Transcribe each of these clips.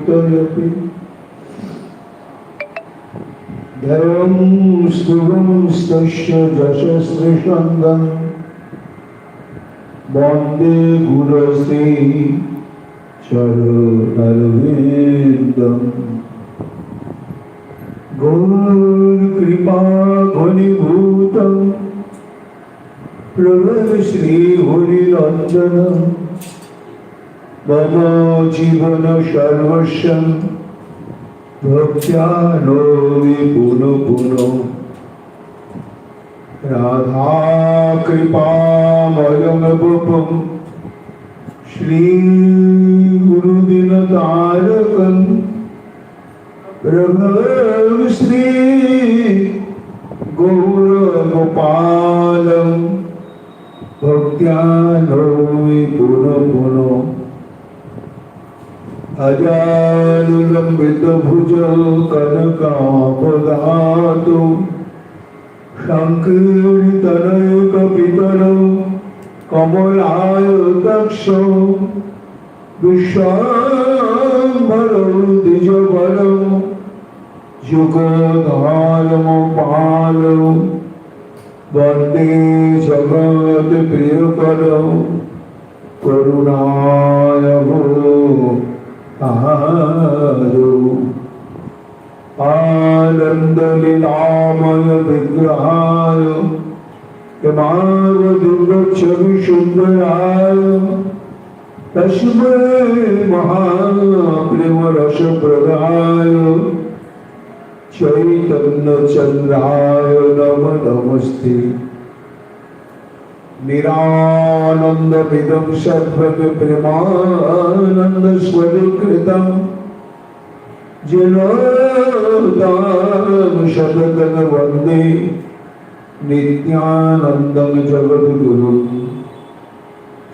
পুটলপি ধরম স্তবম স্তস্য যশসৃষঙ্গম বন্দে গুরসে চরণরবিন্দম। গৌর কৃপা ঘনীভূতম। প্রভু শ্রী হরিরঞ্জনম তব জীবন সর্বস্বম, প্রজ্ঞানোমি পুনঃ পুনঃ। রাধা কৃপাময়ম বপম শ্রী গুরুদিন তারকম রঘু শ্রী গৌরগোপালম ভক্ত্যানোমি পুনঃ পুনঃ। अजानुलम्बितभुज कनकापदातु सङ्कीर्तनैकपितरौ कमलाय दक्ष विश्वाम्बरौ द्विजबलौ युगधारमपालौ वन्दे जगत्प्रियकरौ करुणाय आदौ आनन्दलीलामय विग्रहाय किमावदुर्गच्छविसुन्दराय तस्मै महाप्रेमरसप्रदाय चैतन्यचन्द्राय नम नमस्ते निरानन्दमिदं सर्वप्रेमानन्दस्वरूकृतं जलोदां शतदन वन्दे नित्यानन्दं जगद्गुरुं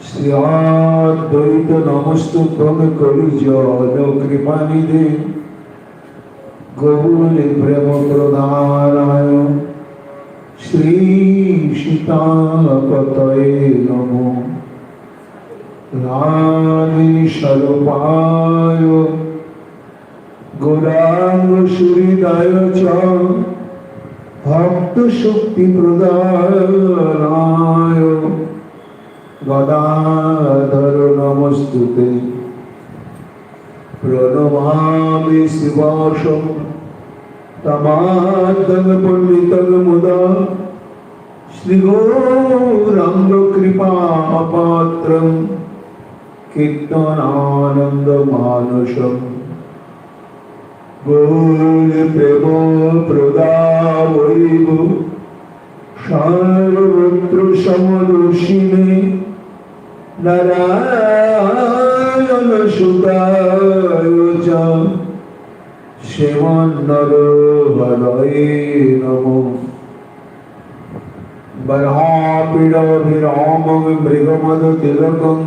श्रियाद्वैत नमस्तु त्वं कलिजानकृपानिधे गौरि प्रेमप्रदानाय শ্রী সীতাপতয়ে নম। রানী স্বরূপায় গৌরাঙ্গ সুহৃদায় চ। ভক্ত শক্তি প্রদানায় গদাধর নমস্তুতে। প্রণমামি শিবাসম। তমাদং পণ্ডিতং মুদা। শ্রীগৌরাঙ্গ কৃপা পাত্রম কীর্তনানন্দ মানসম। গৌর প্রেম প্রদাবৈব সর্বত্র সমদর্শিনে নারায়ণ সুদায় शिवान्नरोहराय नमो बर्हापीडभिरामविमृगमदतिलकं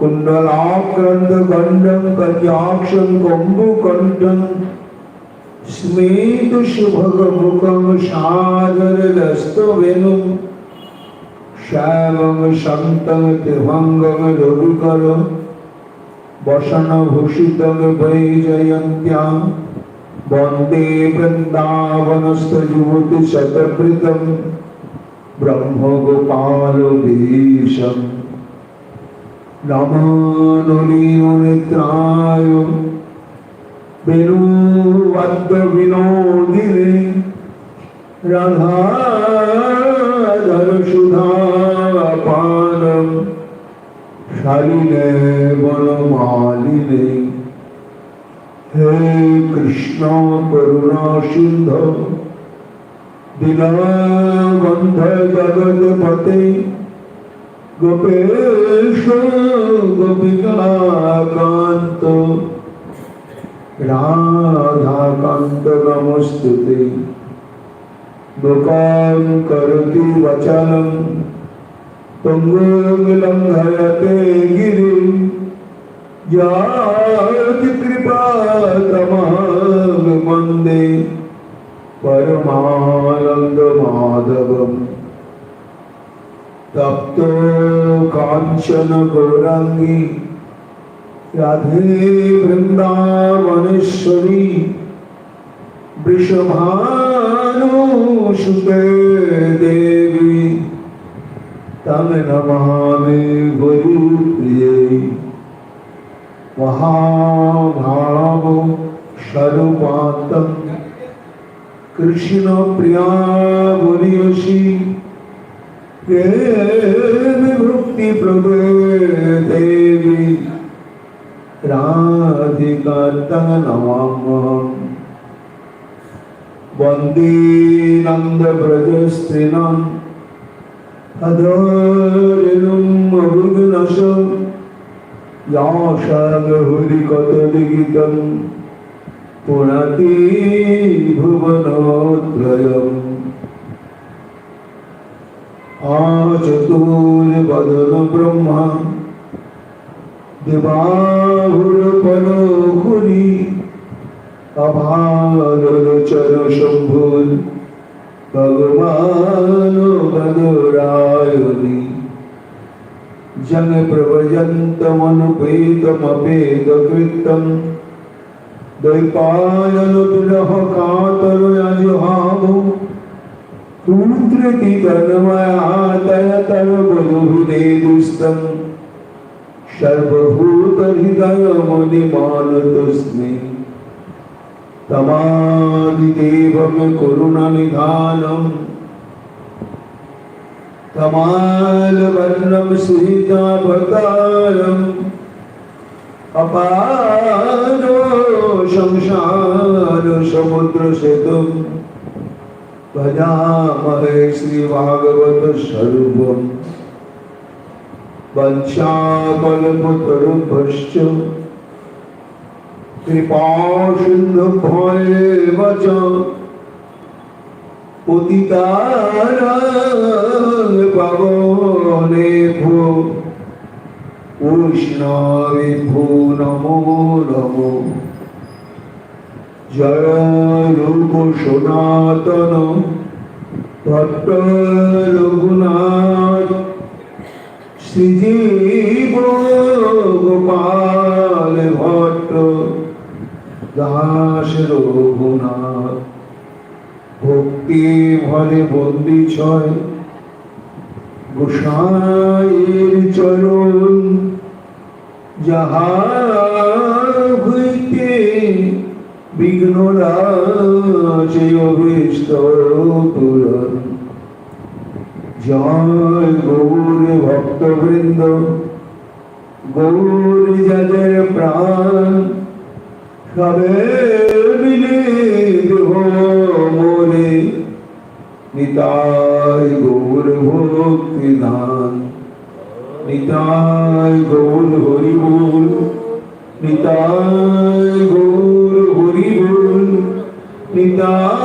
कुण्डलाक्रन्दकण्डं कन्याक्षं कम्बुकण्ठं स्मेतुशुभगमुखं सागरदस्तवेणुं शैवं शन्तं त्रिभङ्गं रविकरम् वसनभूषितवैजयन्त्यां वंदे वृन्दावनस्थज्योतिशतभृतं ब्रह्मगोपालदेशं राधा শালিনে বনমালিনে হে কৃষ্ণ করুণা সিন্ধ দীনবন্ধ জগৎপতে গোপেশ গোপিকাকান্ত রাধাকান্ত নমস্তুতে দুঃখং করতি বচনং लङ्घयते गिरी कृपा मन्दे परमानन्दमाधवम् तप्त कांचन गौराङ्गी राधे वृन्दावनेश्वरी वृषभानुसुते देवी। तन नमामि गुरुप्रियै महाभावस्वरूपान्तं कृष्णप्रिया मुनिवशी प्रभु देवी राधिका राधिकान्तं नमाम्यहम् वंदे नन्दव्रजस्त्रीणाम् أدار مبلغ نشر العشاء هرقت لقتا পুরাতি ভুবনত্রয়ম আচতুর বদন ব্রহ্মা দেবাহুর পলকুরি অভার চর শম্ভুর ભગવાન ભદરાયુની જન પ્રવજંતમનુપેતમપેતકૃતમ દૈપાયનુપિરહકાતરયાજુહામુ કૃત્રતિ કર્મયાતયતરબલુહિનેદુસ્તમ સર્વભૂતહૃદયમુનિમાનતુસ્નેહ तमादिदेवं करुणनिधानम् तमालवर्णं सीतापतारम् अपारो संसारसमुद्रसेतुं भजामहे श्रीभागवतस्वरूपं वंशाकल्पतरुभ्यश्च বচ পতিতার পাবনে ভো। উষ্ণবে ভো জয় সনাতন ভট্ট রঘুনাথ। শ্রীজীব গোপাল দাস রঘুনাথ ভক্তি ভরে বন্দি ছয়, গোসাইয়ের চরণ যাহা হইতে বিঘ্ন রাজে অভিষ্ট পুরন জয় গৌর ভক্তবৃন্দ, গৌর যাদের প্রাণ মিলে দেহ মোরে নিতাই গৌর ভক্তি দান নিতাই গৌর হরি বল, নিতাই গৌর হরি বল, নিতাই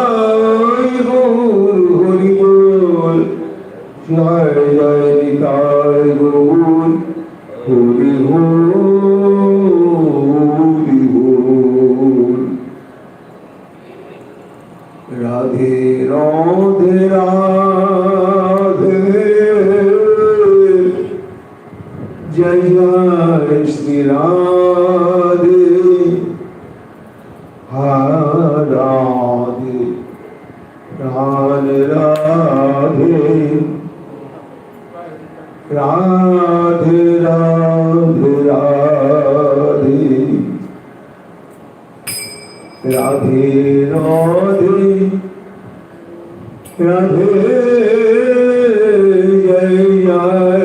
রাধে রান রাধে রাধে রাধে রাধে রাধে রাধে রাধে জয় জয়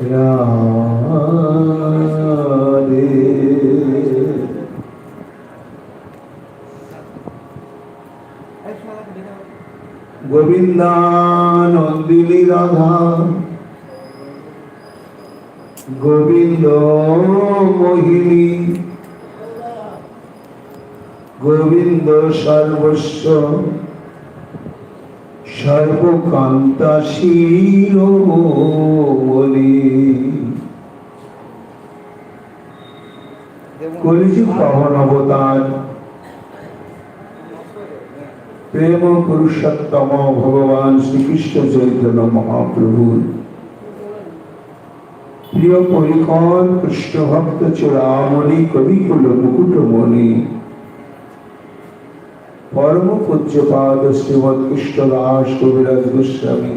রাধে। গোবিন্দানন্দিনী রাধা। গোবিন্দ মোহিনী। গোবিন্দ সর্বস্ব। প্রেম পুরুষোত্তম ভগবান শ্রীকৃষ্ণ চৈতন্য মহাপ্রভুর প্রিয় পরিকর কৃষ্ণ ভক্ত চূড়ামণি কবিকুল মুকুটমণি। পরম পূজ্যপাদ শ্রীমৎ কৃষ্ণ দাস কবিরাজ গোস্বামী।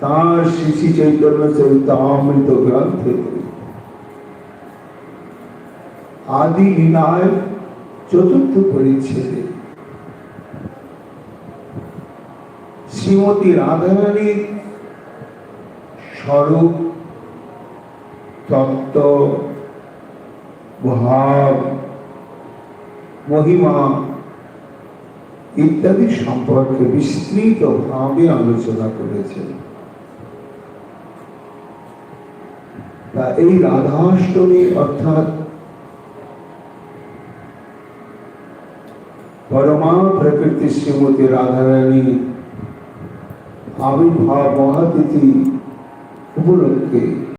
তার শ্রী চৈতন্য চরিতামৃত গ্রন্থে আদি লীলায় চতুর্থ পরিচ্ছেদে শ্রীমতী রাধারানীর স্বরূপ, তত্ত্ব ভাব মহিমা। ইত্যাদি সম্পর্কে বিস্তৃত ভাবে আলোচনা করেছেন। তা এই রাধাষ্টমী অর্থাৎ পরমা প্রকৃতি শ্রীমতী রাধারানী আবির্ভাব মহাতিথি উপলক্ষে